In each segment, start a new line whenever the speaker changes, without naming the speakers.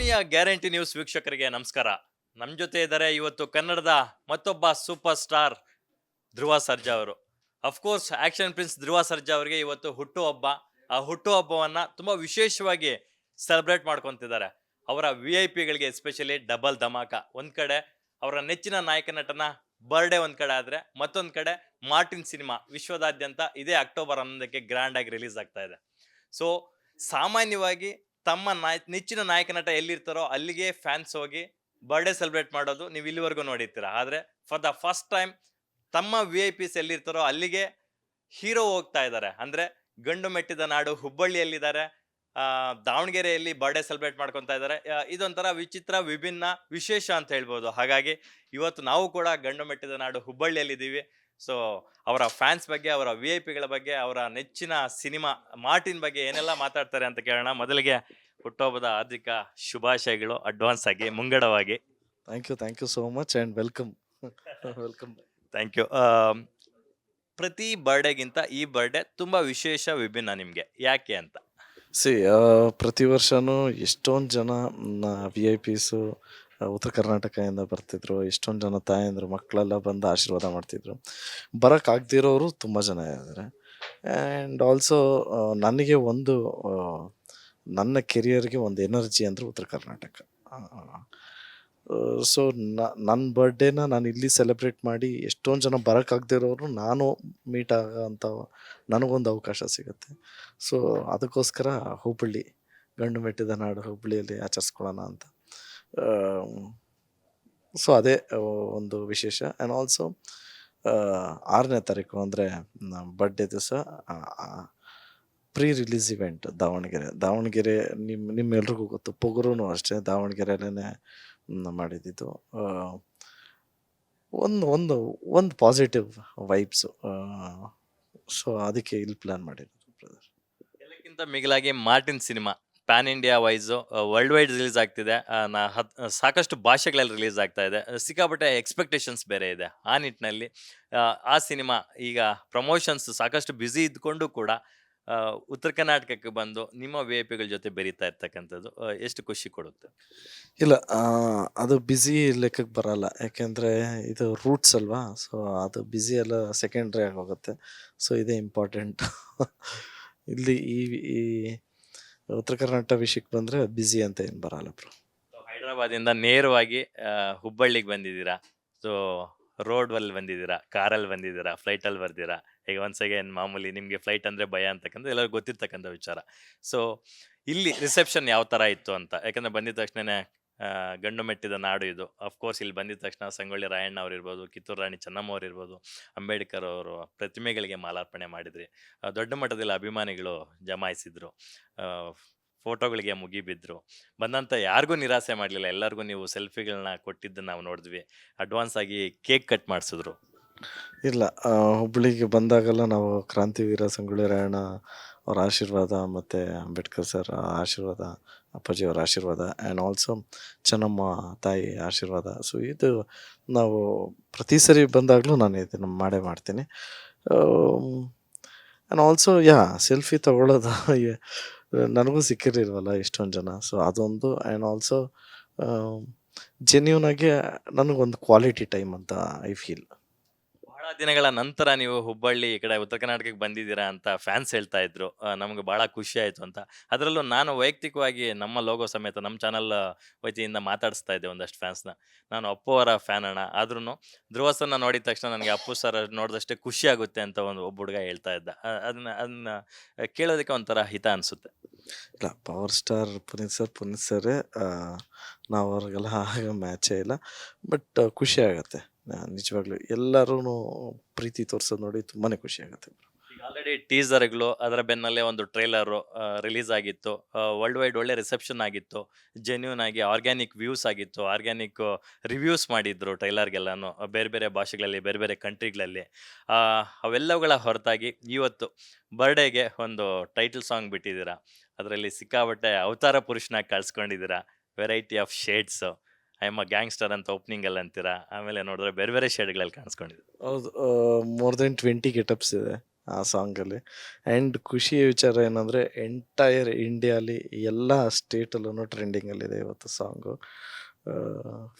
ಆತ್ಮೀಯ guarantee news ವೀಕ್ಷಕರಿಗೆ ನಮಸ್ಕಾರ. ನಮ್ಮ ಜೊತೆ ಇದ್ದಾರೆ ಇವತ್ತು ಕನ್ನಡದ ಮತ್ತೊಬ್ಬ ಸೂಪರ್ ಸ್ಟಾರ್ ಧ್ರುವ ಸರ್ಜಾ ಅವರು. Of course action prince Dhruva Sarja ಅವರಿಗೆ ಇವತ್ತು ಹುಟ್ಟುಹಬ್ಬ ಆ ಹುಟ್ಟುಹಬ್ಬವನ್ನ ತುಂಬಾ ವಿಶೇಷವಾಗಿ ಸೆಲೆಬ್ರೇಟ್ ಮಾಡ್ಕೊತಿದ್ದಾರೆ. ಅವರ ವಿ ಐ ಪಿಗಳಿಗೆ ಎಸ್ಪೆಷಲಿ ಡಬಲ್ ಧಮಾಕ. ಒಂದ್ ಕಡೆ ಅವರ ನೆಚ್ಚಿನ ನಾಯಕ ನಟನ ಬರ್ಡೇ ಒಂದು ಕಡೆ ಆದರೆ ಮತ್ತೊಂದು ಕಡೆ ಮಾರ್ಟಿನ್ ಸಿನಿಮಾ ವಿಶ್ವದಾದ್ಯಂತ ಇದೇ ಅಕ್ಟೋಬರ್ ಹನ್ನೊಂದಕ್ಕೆ ಗ್ರ್ಯಾಂಡ್ ಆಗಿ ರಿಲೀಸ್ ಆಗ್ತಾ ಇದೆ. ಸೊ ಸಾಮಾನ್ಯವಾಗಿ ತಮ್ಮ ನಾಯ್, ನೆಚ್ಚಿನ ನಾಯಕ ನಟ ಎಲ್ಲಿರ್ತಾರೋ ಅಲ್ಲಿಗೆ ಫ್ಯಾನ್ಸ್ ಹೋಗಿ ಬರ್ಡೇ ಸೆಲೆಬ್ರೇಟ್ ಮಾಡೋದು ನೀವು ಇಲ್ಲಿವರೆಗೂ ನೋಡಿರ್ತೀರ. ಆದರೆ ಫಾರ್ ದ ಫಸ್ಟ್ ಟೈಮ್ ತಮ್ಮ ವಿ ಐ ಪಿಸ್ ಎಲ್ಲಿರ್ತಾರೋ ಅಲ್ಲಿಗೆ ಹೀರೋ ಹೋಗ್ತಾ ಇದ್ದಾರೆ. ಅಂದರೆ ಗಂಡು ಮೆಟ್ಟಿದ ನಾಡು ಹುಬ್ಬಳ್ಳಿಯಲ್ಲಿದ್ದಾರೆ. ದಾವಣಗೆರೆಯಲ್ಲಿ ಬರ್ಡೇ ಸೆಲೆಬ್ರೇಟ್ ಮಾಡ್ಕೊತಾ ಇದ್ದಾರೆ. ಇದೊಂಥರ ವಿಚಿತ್ರ ವಿಭಿನ್ನ ವಿಶೇಷ ಅಂತ ಹೇಳ್ಬೋದು. ಹಾಗಾಗಿ ಇವತ್ತು ನಾವು ಕೂಡ ಗಂಡು ಮೆಟ್ಟಿದ ನಾಡು ಹುಬ್ಬಳ್ಳಿಯಲ್ಲಿದ್ದೀವಿ. ಸೊ ಅವರ ಫ್ಯಾನ್ಸ್ ಬಗ್ಗೆ ಅವರ ವಿ ಐ ಪಿಗಳ ಬಗ್ಗೆ ಅವರ ನೆಚ್ಚಿನ ಸಿನಿಮಾ ಮಾರ್ಟಿನ್ ಬಗ್ಗೆ ಏನೆಲ್ಲ ಮಾತಾಡ್ತಾರೆ ಅಂತ ಕೇಳೋಣ. ಮೊದಲಿಗೆ ಹುಟ್ಟುಹಬ್ಬದ ಹಾರ್ದಿಕ ಶುಭಾಶಯಗಳು. ಅಡ್ವಾನ್ಸ್ ಆಗಿ ಮುಂಗಡವಾಗಿ.
Thank you thank you so much and welcome welcome
thank you ಪ್ರತಿ ಬರ್ಡೇಗಿಂತ ಈ ಬರ್ಡೇ ತುಂಬ ವಿಶೇಷ ವಿಭಿನ್ನ ನಿಮಗೆ. ಯಾಕೆ ಅಂತ?
ಸಿ ಪ್ರತಿ ವರ್ಷನೂ ಎಷ್ಟೊಂದು ಜನ ವಿ ಐ ಪಿಸು ಉತ್ತರ ಕರ್ನಾಟಕದಿಂದ ಬರ್ತಿದ್ರು, ಎಷ್ಟೊಂದು ಜನ ತಾಯಂದರು ಮಕ್ಕಳೆಲ್ಲ ಬಂದು ಆಶೀರ್ವಾದ ಮಾಡ್ತಿದ್ರು. ಬರೋಕ್ಕಾಗ್ದಿರೋರು ತುಂಬ ಜನ ಇದ್ದಾರೆ ಆ್ಯಂಡ್ ಆಲ್ಸೋ ನನಗೆ ಒಂದು ನನ್ನ ಕೆರಿಯರ್ಗೆ ಒಂದು ಎನರ್ಜಿ ಅಂದರೆ ಉತ್ತರ ಕರ್ನಾಟಕ. ಸೊ ನನ್ನ ಬರ್ಡೇನ ನಾನು ಇಲ್ಲಿ ಸೆಲೆಬ್ರೇಟ್ ಮಾಡಿ ಎಷ್ಟೊಂದು ಜನ ಬರೋಕ್ಕಾಗ್ದಿರೋರು ನಾನು ಮೀಟ್ ಆಗೋಂಥ ನನಗೊಂದು ಅವಕಾಶ ಸಿಗುತ್ತೆ. ಸೊ ಅದಕ್ಕೋಸ್ಕರ ಹುಬ್ಬಳ್ಳಿ ಗಂಡು ಮೆಟ್ಟಿದ ನಾಡು ಹುಬ್ಬಳ್ಳಿಯಲ್ಲಿ ಆಚರಿಸ್ಕೊಳ್ಳೋಣ ಅಂತ. ಸೊ ಅದೇ ಒಂದು ವಿಶೇಷ. ಆ್ಯಂಡ್ ಆಲ್ಸೋ ಆರನೇ ತಾರೀಕು ಅಂದರೆ ಬರ್ಡೇ ದಿವಸ pre release event Davanagere. Davanagere ನಿಮ್ಮ ನಿಮ್ಮೆಲ್ರಿಗೂ ಗೊತ್ತು ಪೊಗರೂ ಅಷ್ಟೇ. ದಾವಣಗೆರೆಯಲ್ಲೇ ಮಾಡಿದ್ದಿದ್ದು ಆ, ಒಂದು ಒಂದು ಒಂದು ಪಾಸಿಟಿವ್ ವೈಬ್ಸು ಸೊ ಅದಕ್ಕೆ ಇಲ್ಲಿ ಪ್ಲ್ಯಾನ್ ಮಾಡಿರೋದು ಬ್ರದರ್
ಎಲ್ಲಕ್ಕಿಂತ ಮಿಗಿಲಾಗಿ Martin cinema pan India wise world wide release ಆಗ್ತಿದೆ. ನಾ ಹತ್ ಸಾಕಷ್ಟು ಭಾಷೆಗಳಲ್ಲಿ ರಿಲೀಸ್ ಆಗ್ತಾ ಇದೆ. ಸಿಕ್ಕಾಪಟ್ಟೆ ಎಕ್ಸ್ಪೆಕ್ಟೇಷನ್ಸ್ ಬೇರೆ ಇದೆ. ಆ ನಿಟ್ಟಿನಲ್ಲಿ ಆ ಸಿನಿಮಾ ಈಗ ಪ್ರಮೋಷನ್ಸ್ ಸಾಕಷ್ಟು ಬ್ಯುಸಿ ಇದ್ಕೊಂಡು ಕೂಡ ಆ, ಉತ್ತರ ಕರ್ನಾಟಕಕ್ಕೆ ಬಂದು ನಿಮ್ಮ ವಿ ಐ ಪಿಗಳ ಜೊತೆ ಬೆರೀತಾ ಇರ್ತಕ್ಕಂಥದ್ದು ಆ, ಎಷ್ಟು ಖುಷಿ ಕೊಡುತ್ತೆ?
ಇಲ್ಲ ಆ, ಅದು ಬ್ಯುಸಿ ಲೆಕ್ಕಕ್ಕೆ ಬರಲ್ಲ. ಯಾಕೆಂದರೆ ಇದು ರೂಟ್ಸ್ ಅಲ್ವಾ? ಸೊ ಅದು ಬ್ಯುಸಿ ಎಲ್ಲ ಸೆಕೆಂಡ್ರಿ ಆಗೋಗುತ್ತೆ ಸೊ ಇದೇ ಇಂಪಾರ್ಟೆಂಟ್ ಇಲ್ಲಿ ಈ ಈ ಉತ್ತರ ಕರ್ನಾಟಕ ವಿಷಯಕ್ಕೆ ಬಂದರೆ ಬ್ಯುಸಿ ಅಂತ ಏನು ಬರಲ್ಲ ಬ್ರೋ
ಹೈದರಾಬಾದಿಂದ ನೇರವಾಗಿ ಆ, ಹುಬ್ಬಳ್ಳಿಗೆ ಬಂದಿದ್ದೀರಾ? ಸೊ ರೋಡ್ ಅಲ್ಲಿ ಬಂದಿದ್ದೀರಾ? ಕಾರಲ್ಲಿ ಬಂದಿದ್ದೀರಾ? ಫ್ಲೈಟಲ್ಲಿ ಬರ್ದಿರಾ ಈಗ ಒನ್ಸ್ ಅಗೇನ್ ಮಾಮೂಲಿ ನಿಮಗೆ ಫ್ಲೈಟ್ ಅಂದರೆ ಭಯ ಅಂತಕ್ಕಂಥ ಎಲ್ಲರಿಗೂ ಗೊತ್ತಿರ್ತಕ್ಕಂಥ ವಿಚಾರ. ಸೊ ಇಲ್ಲಿ ರಿಸೆಪ್ಷನ್ ಯಾವ ಥರ ಇತ್ತು ಅಂತ. ಯಾಕಂದರೆ ಬಂದಿದ ತಕ್ಷಣನೇ ಗಂಡು ಮೆಟ್ಟಿದ ನಾಡು ಇದು. ಅಫ್ಕೋರ್ಸ್ ಇಲ್ಲಿ ಬಂದಿದ ತಕ್ಷಣ ಸಂಗೊಳ್ಳಿ ರಾಯಣ್ಣ ಅವ್ರು ಇರ್ಬೋದು ಕಿತ್ತೂರು ರಾಣಿ ಚೆನ್ನಮ್ಮ ಅವ್ರು ಇರ್ಬೋದು ಅಂಬೇಡ್ಕರ್ ಅವರು ಪ್ರತಿಮೆಗಳಿಗೆ ಮಾಲಾರ್ಪಣೆ ಮಾಡಿದ್ರಿ. ದೊಡ್ಡ ಮಟ್ಟದಲ್ಲಿ ಅಭಿಮಾನಿಗಳು ಜಮಾಯಿಸಿದ್ರು. ಫೋಟೋಗಳಿಗೆ ಮುಗಿಬಿದ್ರು. ಬಂದಂಥ ಯಾರಿಗೂ ನಿರಾಸೆ ಮಾಡಲಿಲ್ಲ. ಎಲ್ಲರಿಗೂ ನೀವು ಸೆಲ್ಫಿಗಳನ್ನ ಕೊಟ್ಟಿದ್ದು ನಾವು ನೋಡಿದ್ವಿ. ಅಡ್ವಾನ್ಸ್ ಆಗಿ ಕೇಕ್ ಕಟ್ ಮಾಡಿಸಿದ್ರು.
ಇಲ್ಲ ಹುಬ್ಬಳ್ಳಿಗೆ ಬಂದಾಗೆಲ್ಲ ನಾವು ಕ್ರಾಂತಿವೀರ ಸಂಗೊಳ್ಳಿ ರಾಯಣ್ಣ ಅವರ ಆಶೀರ್ವಾದ ಮತ್ತು ಅಂಬೇಡ್ಕರ್ ಸರ್ ಆಶೀರ್ವಾದ, ಅಪ್ಪಾಜಿ ಅವರ ಆಶೀರ್ವಾದ ಆ್ಯಂಡ್ ಆಲ್ಸೋ ಚೆನ್ನಮ್ಮ ತಾಯಿ ಆಶೀರ್ವಾದ. ಸೊ ಇದು ನಾವು ಪ್ರತಿ ಸರಿ ಬಂದಾಗಲೂ ನಾನು ಇದನ್ನು ಮಾಡೇ ಮಾಡ್ತೀನಿ. ಆ್ಯಂಡ್ ಆಲ್ಸೋ ಯಾ ಸೆಲ್ಫಿ ತಗೊಳ್ಳೋದು ನನಗೂ ಸಿಕ್ಕಿರಲಿಲ್ವಲ್ಲ ಇಷ್ಟೊಂದು ಜನ. ಸೊ ಅದೊಂದು ಆ್ಯಂಡ್ ಆಲ್ಸೋ ಜೆನ್ಯೂನ್ ಆಗಿ ನನಗೊಂದು ಕ್ವಾಲಿಟಿ ಟೈಮ್ ಅಂತ ಐ ಫೀಲ್
ದಿನಗಳ ನಂತರ ನೀವು ಹುಬ್ಬಳ್ಳಿ ಈ ಕಡೆ ಉತ್ತರ ಕರ್ನಾಟಕಕ್ಕೆ ಬಂದಿದ್ದೀರಾ ಅಂತ ಫ್ಯಾನ್ಸ್ ಹೇಳ್ತಾ ಇದ್ರು. ನಮ್ಗೆ ಬಹಳ ಖುಷಿ ಆಯಿತು ಅಂತ. ಅದರಲ್ಲೂ ನಾನು ವೈಯಕ್ತಿಕವಾಗಿ ನಮ್ಮ ಲೋಗೋ ಸಮೇತ ನಮ್ಮ ಚಾನಲ್ ವತಿಯಿಂದ ಮಾತಾಡಿಸ್ತಾ ಇದ್ದೆ ಒಂದಷ್ಟು ಫ್ಯಾನ್ಸ್ನ ನಾನು ಅಪ್ಪು ಅವರ ಫ್ಯಾನ್ ಅಣ್ಣ. ಆದ್ರೂ ಧ್ರುವಸನ್ನ ನೋಡಿದ ತಕ್ಷಣ ನನಗೆ ಅಪ್ಪು ಸರ್ ನೋಡಿದಷ್ಟೇ ಖುಷಿ ಆಗುತ್ತೆ ಅಂತ ಒಂದು ಒಬ್ಬ ಹುಡುಗ ಹೇಳ್ತಾ ಇದ್ದ. ಅದನ್ನ ಅದನ್ನ ಕೇಳೋದಕ್ಕೆ ಒಂಥರ ಹಿತ ಅನ್ಸುತ್ತೆ.
ಇಲ್ಲ power star Puneeth sir Puneeth ಸರೇ ನಾವು ಅವ್ರಿಗೆಲ್ಲ ಆಗ ಮ್ಯಾಚೇ ಇಲ್ಲ. ಬಟ್ ಖುಷಿ ಆಗುತ್ತೆ. ನಿಜವಾಗ್ಲೂ ಎಲ್ಲರೂ ಪ್ರೀತಿ ತೋರ್ಸೋದು ನೋಡಿ ತುಂಬಾ ಖುಷಿ ಆಗುತ್ತೆ
ಆಲ್ರೆಡಿ ಟೀಸರ್ಗಳು ಅದರ ಬೆನ್ನಲ್ಲೇ ಒಂದು ಟ್ರೈಲರು ರಿಲೀಸ್ ಆಗಿತ್ತು. ವರ್ಲ್ಡ್ ವೈಡ್ ಒಳ್ಳೆ ರಿಸೆಪ್ಷನ್ ಆಗಿತ್ತು. ಜೆನ್ಯೂನ್ ಆಗಿ ಆರ್ಗ್ಯಾನಿಕ್ ವ್ಯೂಸ್ ಆಗಿತ್ತು. ಆರ್ಗ್ಯಾನಿಕ್ ರಿವ್ಯೂಸ್ ಮಾಡಿದ್ರು ಟ್ರೈಲರ್ಗೆಲ್ಲಾನು ಬೇರೆ ಬೇರೆ ಭಾಷೆಗಳಲ್ಲಿ, ಬೇರೆ ಬೇರೆ ಕಂಟ್ರಿಗಳಲ್ಲಿ ಅವೆಲ್ಲವುಗಳ ಹೊರತಾಗಿ ಇವತ್ತು ಬರ್ಡೇಗೆ ಒಂದು ಟೈಟಲ್ ಸಾಂಗ್ ಬಿಟ್ಟಿದ್ದೀರಾ. ಅದರಲ್ಲಿ ಸಿಕ್ಕಾಬಟ್ಟೆ ಅವತಾರ ಪುರುಷನಾಗಿ ಕಳ್ಸ್ಕೊಂಡಿದ್ದೀರಾ. Variety of shades I am a gangster ಅಂತ ಓಪನಿಂಗ್ ಅಲ್ಲಿ ಅಂತೀರಾ? ಆಮೇಲೆ ನೋಡಿದ್ರೆ ಬೇರೆ ಬೇರೆ ಶೇಡ್ಗಳಲ್ಲಿ ಕಾಣಿಸ್ಕೊಂಡಿದೆ.
ಹೌದು ಮೋರ್ ದೆನ್ ಟ್ವೆಂಟಿ ಗೆಟಪ್ಸ್ ಇದೆ ಆ ಸಾಂಗಲ್ಲಿ ಆ್ಯಂಡ್ ಖುಷಿ ವಿಚಾರ ಏನಂದರೆ ಎಂಟೈರ್ ಇಂಡಿಯಾಲಿ ಎಲ್ಲ ಸ್ಟೇಟಲ್ಲೂ ಟ್ರೆಂಡಿಂಗಲ್ಲಿದೆ ಇವತ್ತು ಸಾಂಗು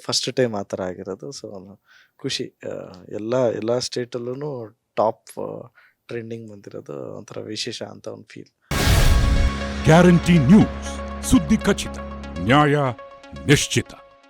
ಫಸ್ಟ್ ಟೈಮ್ ಆ ಥರ ಆಗಿರೋದು. ಸೊ ಖುಷಿ ಎಲ್ಲ ಎಲ್ಲ ಸ್ಟೇಟಲ್ಲೂ ಟಾಪ್ ಟ್ರೆಂಡಿಂಗ್ ಬಂದಿರೋದು ಒಂಥರ ವಿಶೇಷ ಅಂತ ಒಂದು ಫೀಲ್
ಗ್ಯಾರಂಟಿ ನ್ಯೂಸ್ ಸುದ್ದಿ ಖಚಿತ ನ್ಯಾಯ ನಿಶ್ಚಿತ.